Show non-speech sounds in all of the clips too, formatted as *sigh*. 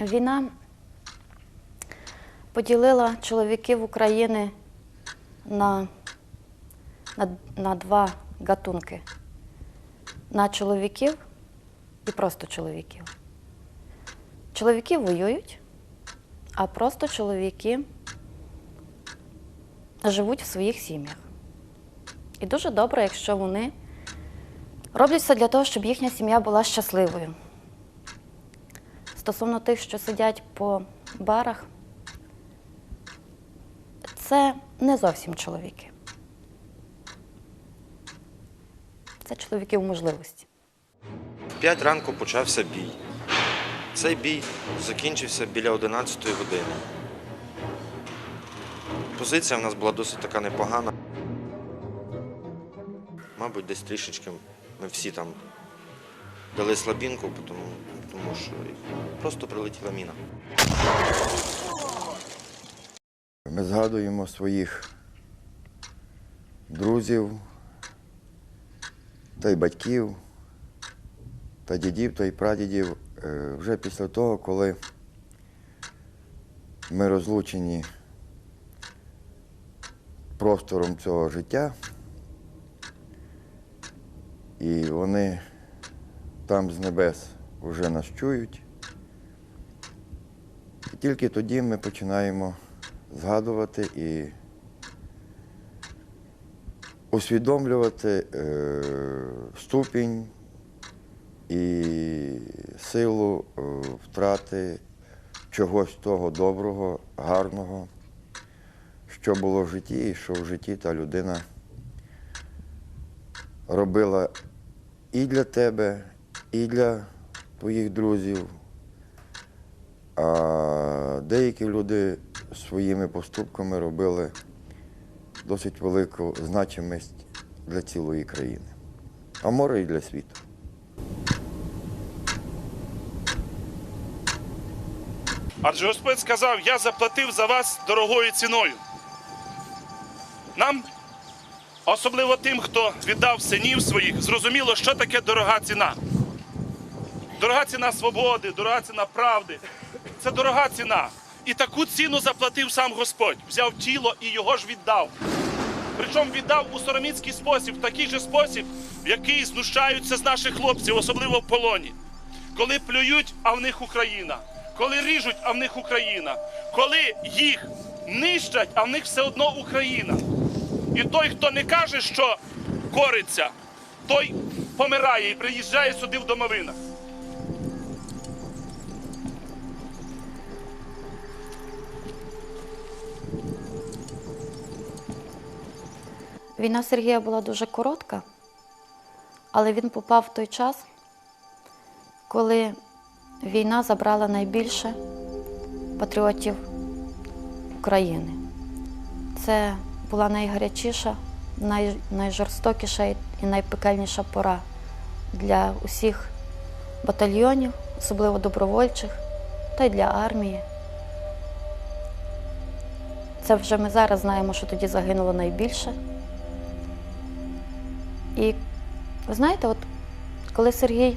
Війна поділила чоловіків України на, на, на два гатунки: на чоловіків і просто чоловіків. Чоловіки воюють, а просто чоловіки живуть в своїх сім'ях. І дуже добре, якщо вони роблять все для того, щоб їхня сім'я була щасливою. Стосовно тих, що сидять по барах, це не зовсім чоловіки. Це чоловіки в можливості. В 5 ранку почався бій. Цей бій закінчився біля 11 години. Позиція в нас була досить така непогана. Мабуть, десь трішечки ми всі там дали слабінку, тому, тому що просто прилетіла міна. Ми згадуємо своїх друзів, та й батьків, та дідів, та й прадідів е, вже після того, коли ми розлучені простором цього життя, і вони там з небес вже нас чують. І тільки тоді ми починаємо згадувати і усвідомлювати е, ступінь і силу е, втрати чогось того доброго, гарного, що було в житті, і що в житті та людина робила і для тебе, і для твоїх друзів. А деякі люди своїми поступками робили досить велику значимість для цілої країни, а море і для світу. Адже Господь сказав, я заплатив за вас дорогою ціною. Нам, особливо тим, хто віддав синів своїх, зрозуміло, що таке дорога ціна. Дорога ціна свободи, дорога ціна правди. Це дорога ціна. І таку ціну заплатив сам Господь. Взяв тіло і його ж віддав. Причому віддав у сороміцький спосіб, в такий же спосіб, в який знущаються з наших хлопців, особливо в полоні. Коли плюють, а в них Україна. Коли ріжуть, а в них Україна. Коли їх нищать, а в них все одно Україна. І той, хто не каже, що кориться, той помирає і приїжджає сюди в домовинах. Війна Сергія була дуже коротка, але він попав в той час, коли війна забрала найбільше патріотів України. Це була найгарячіша, най, найжорстокіша і найпекельніша пора для усіх батальйонів, особливо добровольчих, та й для армії. Це вже ми зараз знаємо, що тоді загинуло найбільше. І ви знаєте, от коли Сергій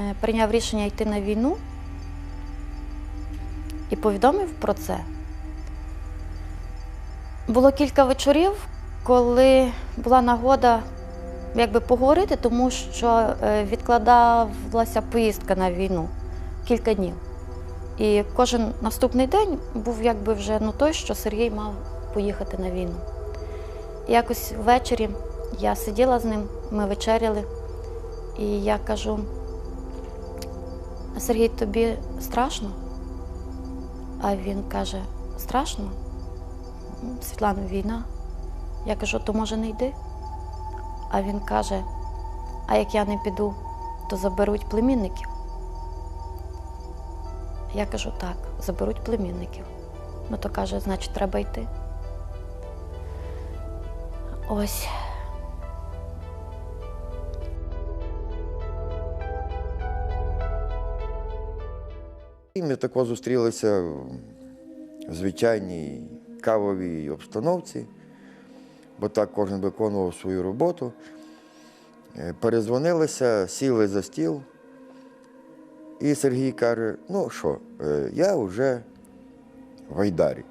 е, прийняв рішення йти на війну і повідомив про це, було кілька вечорів, коли була нагода якби поговорити, тому що е, відкладалася поїздка на війну кілька днів. І кожен наступний день був якби вже ну, той, що Сергій мав поїхати на війну. І якось ввечері я сиділа з ним, ми вечеряли, і я кажу: Сергій, тобі страшно? А він каже: страшно? «Ну, Світлана, війна. Я кажу, то може не йди? А він каже: а як я не піду, то заберуть племінників. Я кажу, так, заберуть племінників. Ну то каже, значить, треба йти. Ось. І ми тако зустрілися в звичайній кавовій обстановці, бо так кожен виконував свою роботу. Е, Перезвонилися, сіли за стіл І Сергій каже: ну що, е, я вже в Айдарі.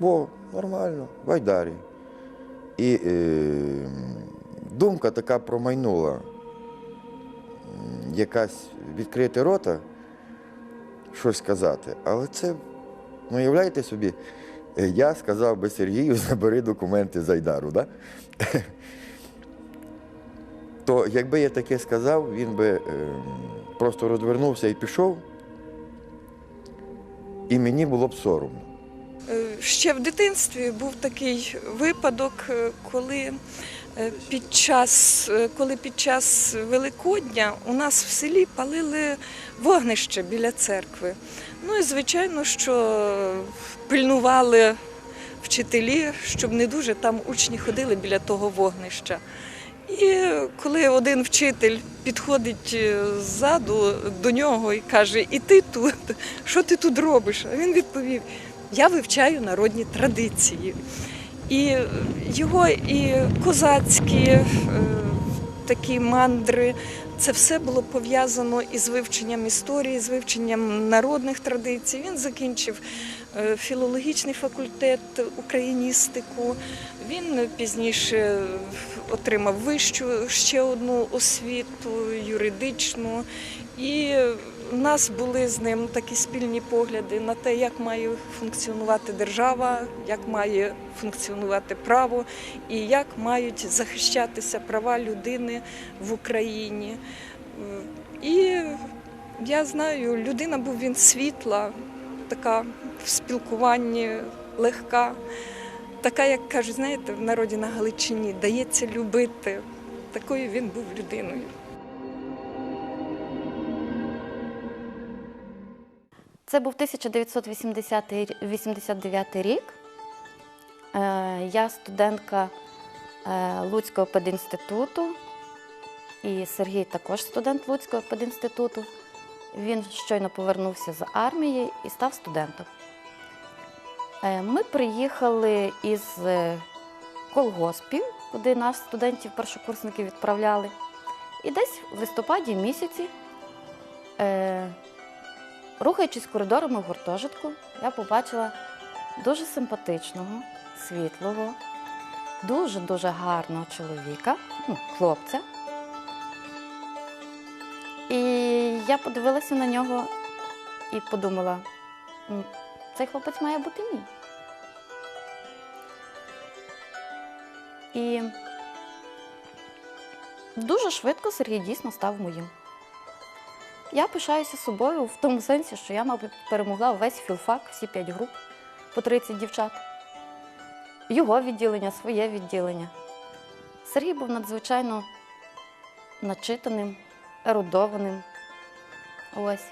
Бо нормально, в Айдарі. І е, думка така промайнула. Якась відкрити рота, щось сказати. Але це, ну уявляєте собі, е, я сказав би Сергію, *laughs* забери документи з Айдару. Да? *laughs* То якби я таке сказав, він би е, просто розвернувся і пішов, і мені було б соромно. Е, Ще в дитинстві був такий випадок, е, коли під час, е, коли під час Великодня у нас в селі палили вогнище біля церкви. Ну і звичайно, що пильнували вчителі, щоб не дуже там учні ходили біля того вогнища. І коли один вчитель підходить е, ззаду до нього і каже: І ти тут, що ти тут робиш? А він відповів: Я вивчаю народні традиції. І його і козацькі е, такі мандри, це все було пов'язано із вивченням історії, з вивченням народних традицій. Він закінчив е, філологічний факультет, україністику. Він пізніше отримав вищу ще одну освіту, юридичну. І у нас були з ним такі спільні погляди на те, як має функціонувати держава, як має функціонувати право і як мають захищатися права людини в Україні. І я знаю, людина був він світла, така в спілкуванні легка, така, як кажуть, знаєте, в народі на Галичині дається любити. Такою він був людиною. Це був 1989 рік. Е, Я студентка е, Луцького пединституту, і Сергій також студент Луцького пединституту. Він щойно повернувся з армії і став студентом. Е, Ми приїхали із колгоспів, куди нас студентів першокурсників відправляли. І десь в листопаді місяці Рухаючись коридорами гуртожитку, я побачила дуже симпатичного, світлого, дуже-дуже гарного чоловіка, ну, хлопця. І я подивилася на нього і подумала, цей хлопець має бути мій. І дуже швидко Сергій дійсно став моїм. Я пишаюся собою в тому сенсі, що я, мабуть, перемогла весь філфак, всі п'ять груп по 30 дівчат. Його відділення, своє відділення. Сергій був надзвичайно начитаним, ерудованим. Ось.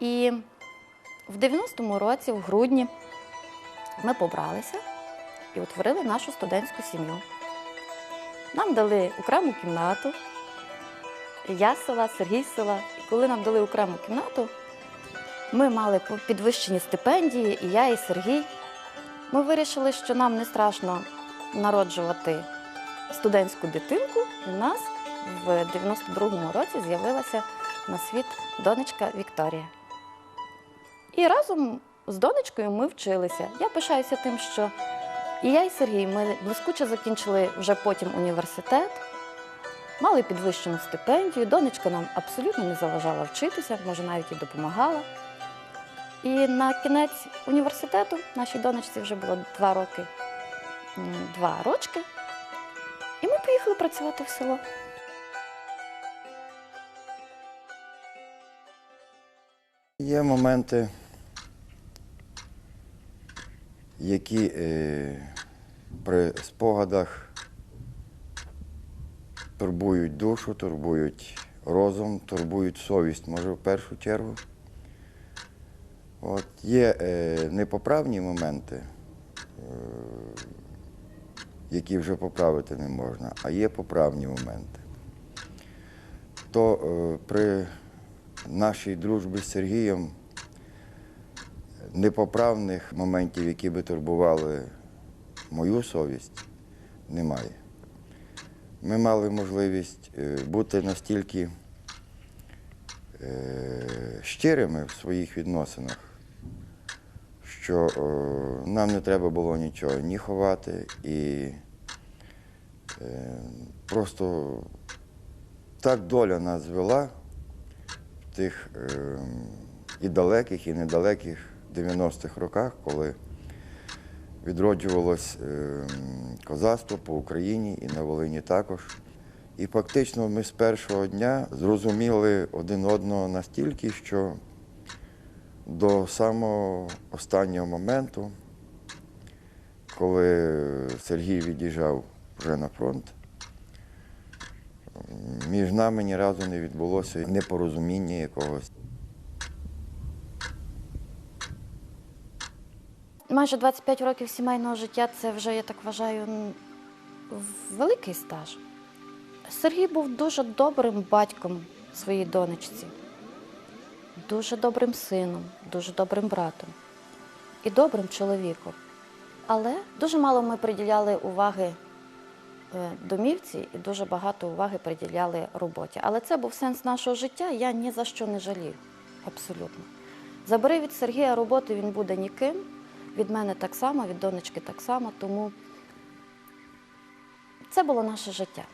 І в 90-му році, в грудні, ми побралися і утворили нашу студентську сім'ю. Нам дали окрему кімнату. Я села, Сергій села. Коли нам дали окрему кімнату, ми мали підвищені стипендії, і я, і Сергій. Ми вирішили, що нам не страшно народжувати студентську дитинку. І в нас в 92-му році з'явилася на світ донечка Вікторія. І разом з донечкою ми вчилися. Я пишаюся тим, що і я, і Сергій ми блискуче закінчили вже потім університет. Мали підвищену стипендію, донечка нам абсолютно не заважала вчитися, може навіть і допомагала. І на кінець університету нашій донечці вже було два роки, два рочки. І ми поїхали працювати в село. Є моменти, які е, при спогадах турбують душу, турбують розум, турбують совість, може, в першу чергу. От є е, непоправні моменти, е, які вже поправити не можна, а є поправні моменти. То е, при нашій дружбі з Сергієм непоправних моментів, які би турбували мою совість, немає. Ми мали можливість е, бути настільки е, щирими в своїх відносинах, що е, нам не треба було нічого ні ховати, і просто так доля нас звела в тих е, і далеких, і недалеких 90-х роках, коли відроджувалось е, козацтво по Україні і на Волині також. І фактично ми з першого дня зрозуміли один одного настільки, що до самого останнього моменту, коли Сергій від'їжджав вже на фронт, між нами ні разу не відбулося непорозуміння якогось. Майже 25 років сімейного життя це вже, я так вважаю, великий стаж. Сергій був дуже добрим батьком своїй донечці, дуже добрим сином, дуже добрим братом і добрим чоловіком. Але дуже мало ми приділяли уваги е, домівці і дуже багато уваги приділяли роботі. Але це був сенс нашого життя, я ні за що не жалію. Абсолютно. Забери від Сергія роботи, він буде ніким. Від мене так само, від донечки так само. Тому це було наше життя.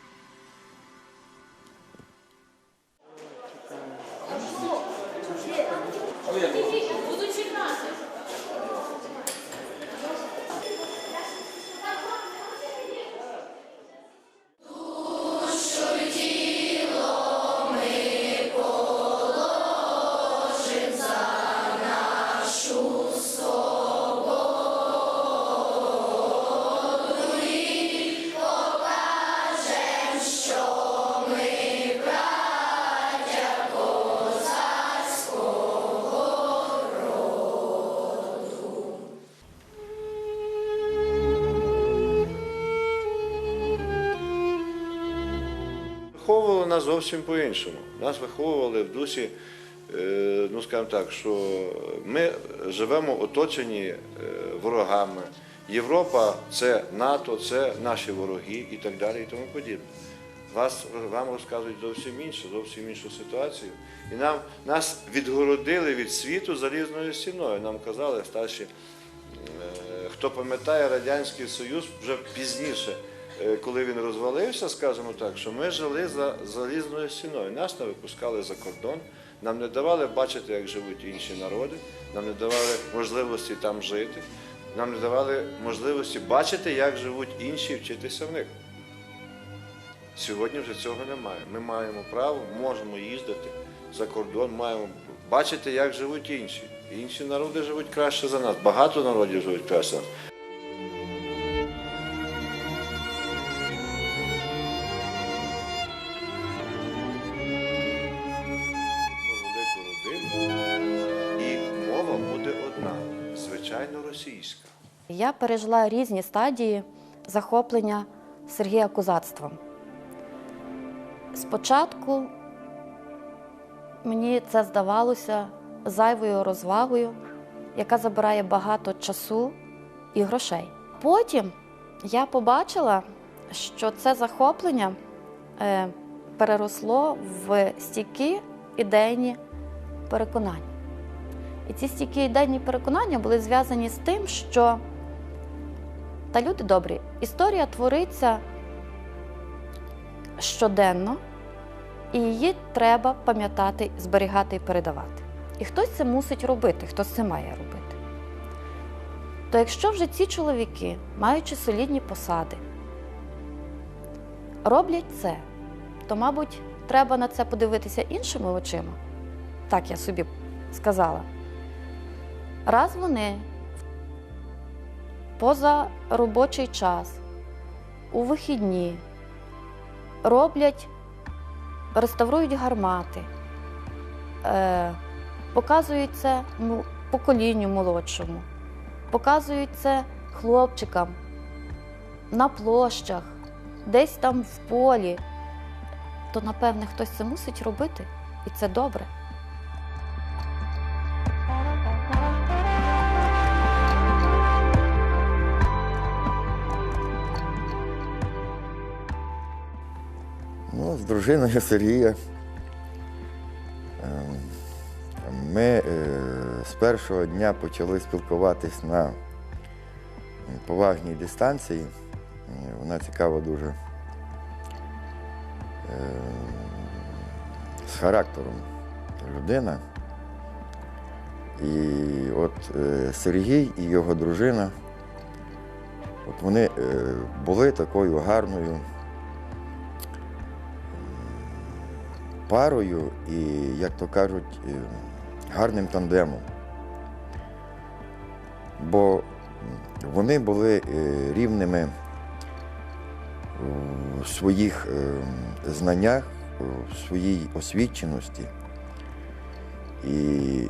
Нас зовсім по-іншому. Нас виховували в дусі, е, ну скажімо так, що ми живемо оточені е, ворогами. Європа це НАТО, це наші вороги і так далі, і тому подібне. Вас, вам розказують зовсім інше, зовсім іншу ситуацію. І нам, нас відгородили від світу залізною стіною. Нам казали старші, е, хто пам'ятає Радянський Союз вже пізніше, коли він розвалився, скажімо так, що ми жили за залізною стіною. Нас не випускали за кордон, нам не давали бачити, як живуть інші народи, нам не давали можливості там жити, нам не давали можливості бачити, як живуть інші, вчитися в них. Сьогодні вже цього немає. Ми маємо право, можемо їздити за кордон, маємо бачити, як живуть інші. Інші народи живуть краще за нас. Багато народів живуть краще за нас. Я пережила різні стадії захоплення Сергія козацтвом. Спочатку мені це здавалося зайвою розвагою, яка забирає багато часу і грошей. Потім я побачила, що це захоплення е, переросло в стійкі ідейні переконання. І ці стійкі ідейні переконання були зв'язані з тим, що та люди добрі, історія твориться щоденно, і її треба пам'ятати, зберігати і передавати. І хтось це мусить робити, хтось це має робити. То якщо вже ці чоловіки, маючи солідні посади, роблять це, то, мабуть, треба на це подивитися іншими очима. Так я собі сказала. Раз вони поза робочий час, у вихідні роблять, реставрують гармати, е, показують це поколінню молодшому, показують це хлопчикам на площах, десь там в полі, то напевне хтось це мусить робити, і це добре. Дружиною Сергія. ем, Ми е, з першого дня почали спілкуватись на поважній дистанції. Е, Вона цікава дуже е, з характером людина. І от е, Сергій і його дружина, от вони були такою гарною парою і, як то кажуть, гарним тандемом. Бо вони були е, рівними у своїх е, знаннях, у своїй освіченості. І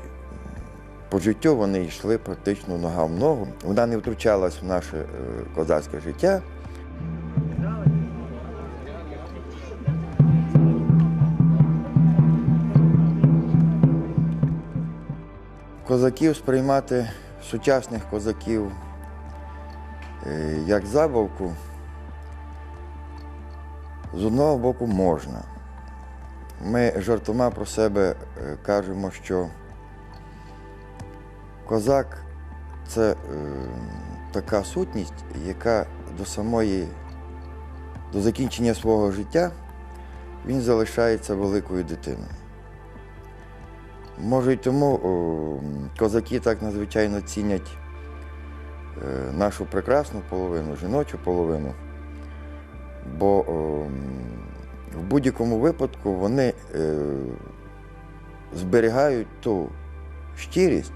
по життю вони йшли практично нога в ногу. Вона не втручалась в наше е, козацьке життя. Козаків сприймати сучасних козаків е, як забавку з одного боку можна. Ми жартома про себе е, кажемо, що козак це е, така сутність, яка до самої, до закінчення свого життя він залишається великою дитиною. Може, й тому о, козаки так надзвичайно цінять е, нашу прекрасну половину, жіночу половину, бо о, в будь-якому випадку вони е, зберігають ту щирість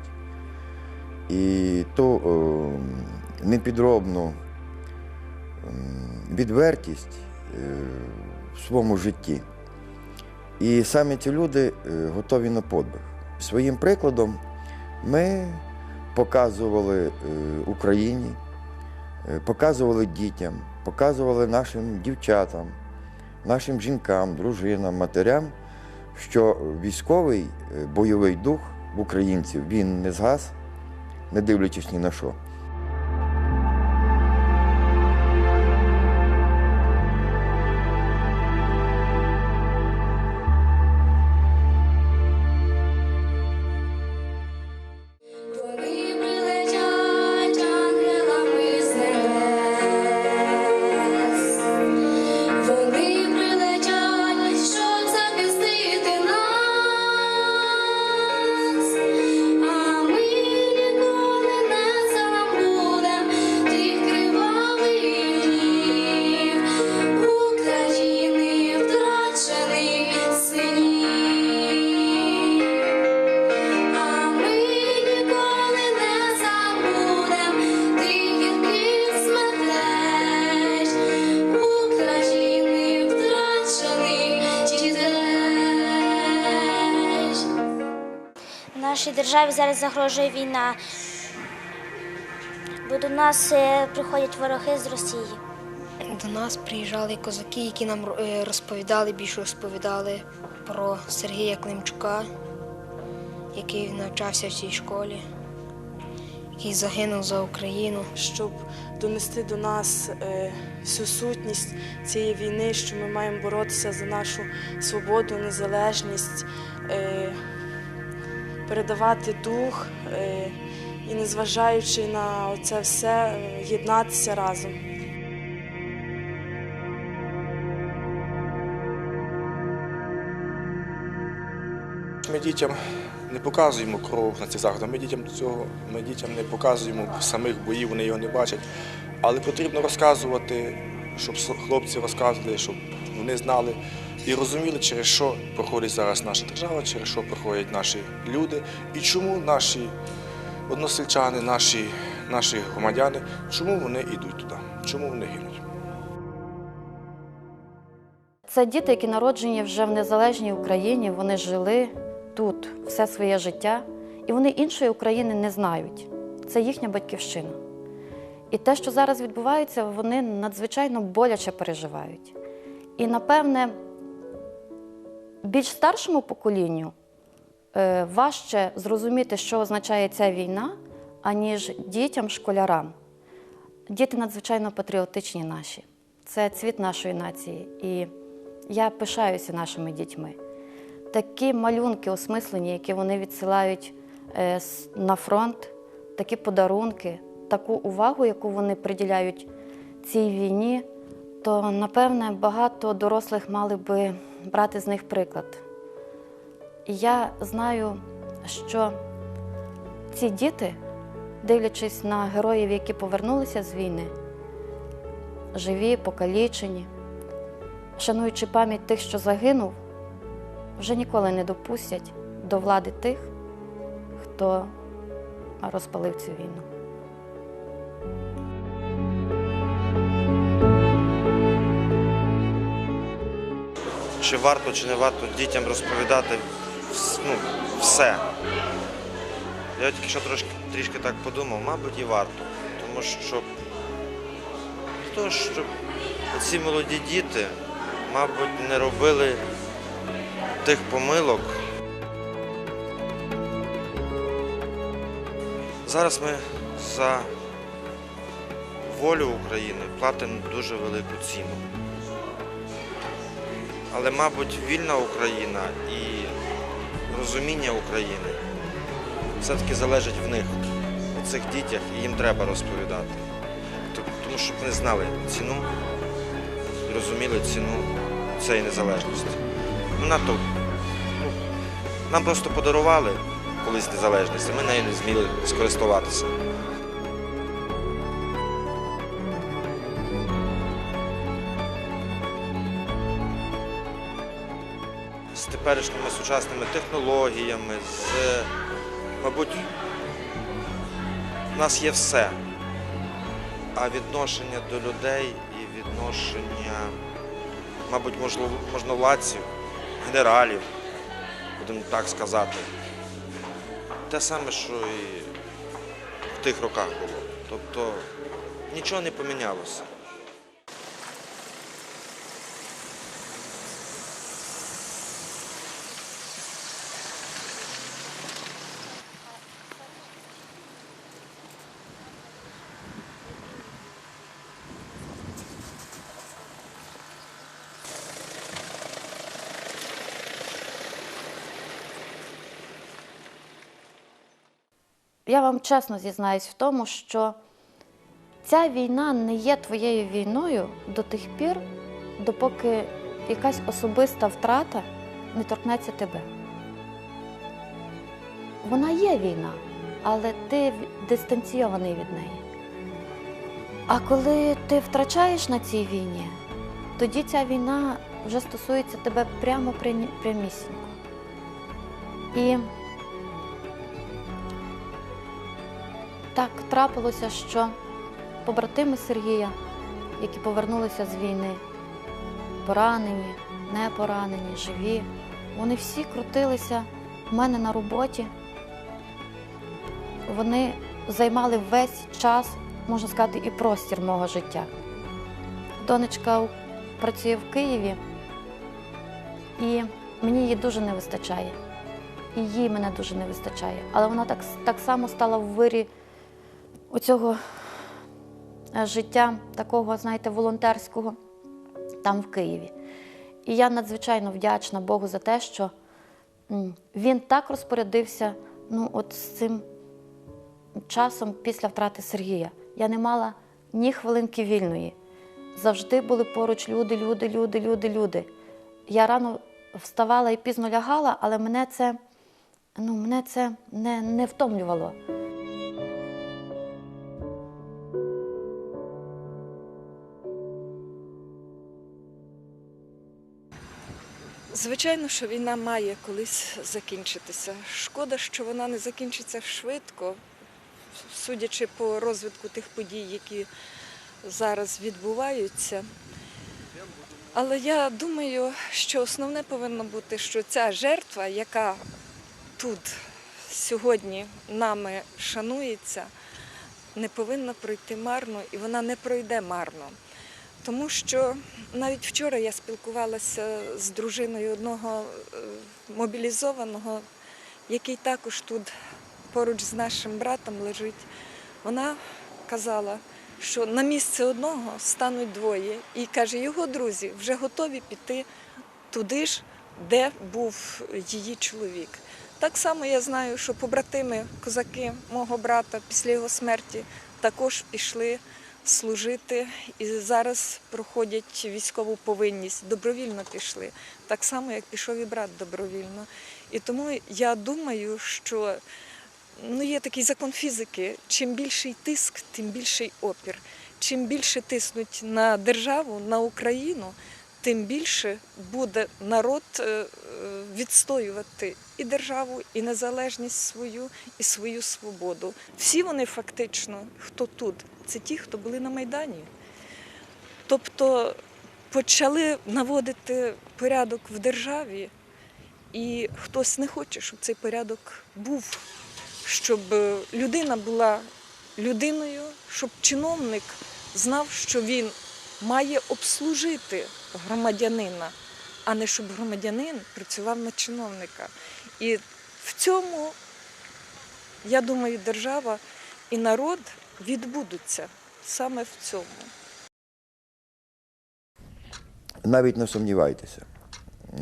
і ту непідробну відвертість е, в своєму житті. І саме ці люди е, готові на подвиг. Своїм прикладом ми показували е, Україні, е, показували дітям, показували нашим дівчатам, нашим жінкам, дружинам, матерям, що військовий е, бойовий дух в українців він не згас, не дивлячись ні на що. Державі зараз загрожує війна, бо до нас е, приходять вороги з Росії. До нас приїжджали козаки, які нам е, розповідали, більше розповідали про Сергія Климчука, який навчався в цій школі, який загинув за Україну. щоб донести до нас е, всю сутність цієї війни, що ми маємо боротися за нашу свободу, незалежність, передавати дух е, і, незважаючи на це все, е, єднатися разом. Ми дітям не показуємо кров на цих заходах. Ми дітям цього, ми дітям не показуємо самих боїв, вони його не бачать. Але потрібно розказувати, щоб хлопці розказували, щоб вони знали і розуміли, через що проходить зараз наша держава, через що проходять наші люди і чому наші односельчани, наші, наші громадяни, чому вони йдуть туди, чому вони гинуть. Це діти, які народжені вже в незалежній Україні. Вони жили тут все своє життя, і вони іншої України не знають. Це їхня батьківщина. І те, що зараз відбувається, вони надзвичайно боляче переживають. І, напевне, більш старшому поколінню е, важче зрозуміти, що означає ця війна, аніж дітям, школярам. Діти надзвичайно патріотичні наші. Це цвіт нашої нації. І я пишаюся нашими дітьми. такі малюнки осмислені, які вони відсилають е, на фронт, такі подарунки, таку увагу, яку вони приділяють цій війні, то напевне багато дорослих мали би брати з них приклад. І я знаю, що ці діти, дивлячись на героїв, які повернулися з війни, живі, покалічені, шануючи пам'ять тих, що загинув, вже ніколи не допустять до влади тих, хто розпалив цю війну. Чи варто, чи не варто дітям розповідати ну, все. Я тільки що трошки, трішки так подумав, мабуть, і варто. Тому що того, щоб ці молоді діти, мабуть, не робили тих помилок. Зараз ми за волю України платимо дуже велику ціну. Але, мабуть, вільна Україна і розуміння України все-таки залежить в них, у цих дітях, і їм треба розповідати. Тому щоб вони знали ціну розуміли ціну цієї незалежності. Ну, надто, ну, нам просто подарували колись незалежність, а ми нею не зміли скористуватися. Теперішніми сучасними технологіями, з, мабуть, в нас є все. А відношення до людей і відношення, мабуть, можновладців, генералів, будемо так сказати, те саме, що і в тих роках було. Тобто нічого не помінялося. Я вам чесно зізнаюсь в тому, що ця війна не є твоєю війною до тих пір, допоки якась особиста втрата не торкнеться тебе. Вона є війна, але ти дистанційований від неї. А коли ти втрачаєш на цій війні, тоді ця війна вже стосується тебе прямо прямісінько. І Так трапилося, що побратими Сергія, які повернулися з війни, поранені, не поранені, живі, вони всі крутилися в мене на роботі. Вони займали весь час, можна сказати, і простір мого життя. Донечка працює в Києві, і мені її дуже не вистачає. І їй мене дуже не вистачає. Але вона так, так само стала в вирі оцього е, життя такого, знаєте, волонтерського там в Києві. І я надзвичайно вдячна Богу за те, що він так розпорядився ну, от з цим часом після втрати Сергія. Я не мала ні хвилинки вільної. Завжди були поруч люди, люди, люди, люди, люди. Я рано вставала і пізно лягала, але мене це, ну, мене це не, не втомлювало. Звичайно, що війна має колись закінчитися. Шкода, що вона не закінчиться швидко, судячи по розвитку тих подій, які зараз відбуваються. Але я думаю, що основне повинно бути, що ця жертва, яка тут сьогодні нами шанується, не повинна пройти марно і вона не пройде марно. Тому що навіть вчора я спілкувалася з дружиною одного е, мобілізованого, який також тут поруч з нашим братом лежить. Вона казала, що на місце одного стануть двоє. І каже, його друзі вже готові піти туди ж, де був її чоловік. Так само я знаю, що побратими, козаки мого брата після його смерті також пішли служити і зараз проходять військову повинність, добровільно пішли, так само, як пішов і брат добровільно. І тому я думаю, що ну, є такий закон фізики: чим більший тиск, тим більший опір. Чим більше тиснуть на державу, на Україну, тим більше буде народ е, е, відстоювати і державу, і незалежність свою, і свою свободу. Всі вони фактично, хто тут, це ті, хто були на Майдані. Тобто почали наводити порядок в державі, і хтось не хоче, щоб цей порядок був, щоб е, людина була людиною, щоб чиновник знав, що він має обслужити громадянина, а не щоб громадянин працював на чиновника. І в цьому, я думаю, держава і народ відбудуться саме в цьому. Навіть не сумнівайтеся,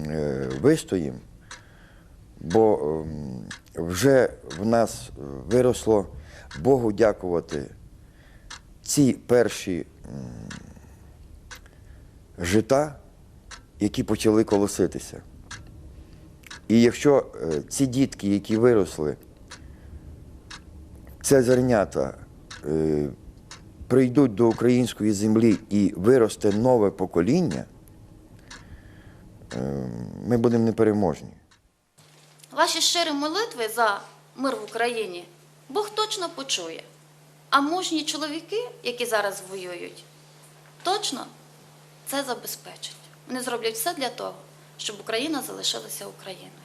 Е, вистоїмо, бо ем, вже в нас виросло Богу дякувати ці перші м, жита, які почали колоситися. І якщо е, ці дітки, які виросли, це зернята, е, прийдуть до української землі і виросте нове покоління, е, ми будемо непереможні. Ваші щирі молитви за мир в Україні Бог точно почує. А мужні чоловіки, які зараз воюють, точно це забезпечать. Вони зроблять все для того, щоб Україна залишилася Україною.